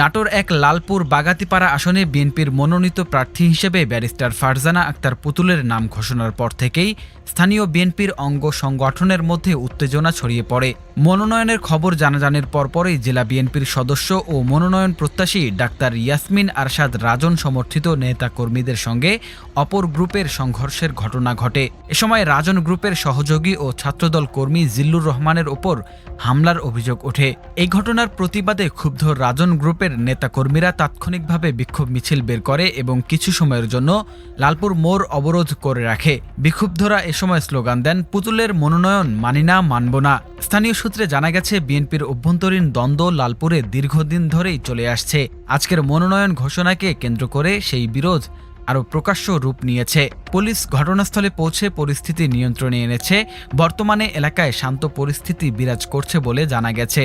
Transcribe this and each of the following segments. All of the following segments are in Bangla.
নাটোর এক লালপুর বাগাতিপাড়া আসনে বিএনপির মনোনীত প্রার্থী হিসেবে ব্যারিস্টার ফারজানা আক্তার পুতুলের নাম ঘোষণার পর থেকেই স্থানীয় বিএনপির অঙ্গ সংগঠনের মধ্যে উত্তেজনা ছড়িয়ে পড়ে। মনোনয়নের খবর জানাজানির পরপরই জেলা বিএনপির সদস্য ও মনোনয়ন প্রত্যাশী ডাক্তার ইয়াসমিন আরশাদ রাজন সমর্থিত নেতা কর্মীদের সঙ্গে অপর গ্রুপের সংঘর্ষের ঘটনা ঘটে। এ সময় রাজন গ্রুপের সহযোগী ও ছাত্রদল কর্মী জিল্লুর রহমানের ওপর হামলার অভিযোগ ওঠে। এই ঘটনার প্রতিবাদে ক্ষুব্ধ রাজন গ্রুপের নেতাকর্মীরা তাৎক্ষণিকভাবে বিক্ষোভ মিছিল বের করে এবং কিছু সময়ের জন্য লালপুর মোড় অবরোধ করে রাখে। বিক্ষুব্ধরা এ সময় স্লোগান দেন, পুতুলের মনোনয়ন মানি না, মানব না। স্থানীয় সূত্রে জানা গেছে, বিএনপির অভ্যন্তরীণ দ্বন্দ্ব লালপুরে দীর্ঘদিন ধরেই চলে আসছে। আজকের মনোনয়ন ঘোষণাকে কেন্দ্র করে সেই বিরোধ আরও প্রকাশ্য রূপ নিয়েছে। পুলিশ ঘটনাস্থলে পৌঁছে পরিস্থিতি নিয়ন্ত্রণে এনেছে। বর্তমানে এলাকায় শান্ত পরিস্থিতি বিরাজ করছে বলে জানা গেছে।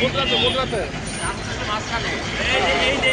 মোটরাতে মোটরাতে এই এই